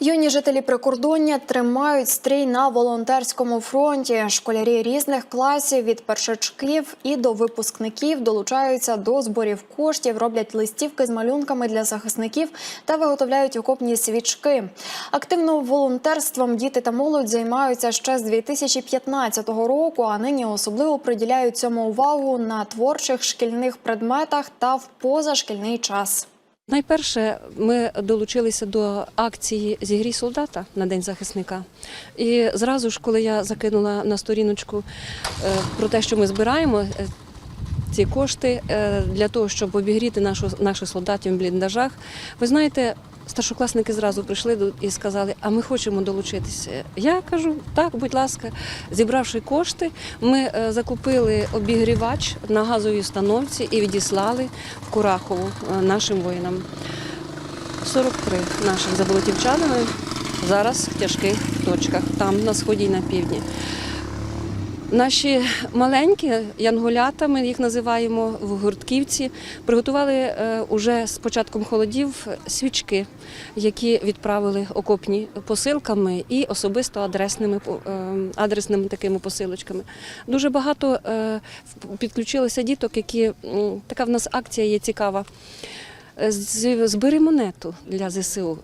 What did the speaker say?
Юні жителі прикордоння тримають стрій на волонтерському фронті. Школярі різних класів від першачків і до випускників долучаються до зборів коштів, роблять листівки з малюнками для захисників та виготовляють окопні свічки. Активно волонтерством діти та молодь займаються ще з 2015 року, а нині особливо приділяють цьому увагу на творчих шкільних предметах та в позашкільний час. Найперше, ми долучилися до акції Зігрій солдата на День захисника. І зразу ж, коли я закинула на сторіночку е, про те, що ми збираємо е, ці кошти е, для того, щоб обігріти наших солдатів в бліндажах, ви знаєте. Старшокласники зразу прийшли і сказали, а ми хочемо долучитися. Я кажу, так, будь ласка, зібравши кошти, ми е, закупили обігрівач на газовій установці і відіслали в Курахову е, нашим воїнам. 43 наших заболотівчанами зараз в тяжких точках, там на сході і на півдні. Наші маленькі янголята, ми їх називаємо в гуртківці, приготували е, уже з початком холодів свічки, які відправили окопні посилками і особисто адресними е, адресними такими посилочками. Дуже багато е, підключилося діток, які така в нас акція є цікава. Збери монету для ЗСУ.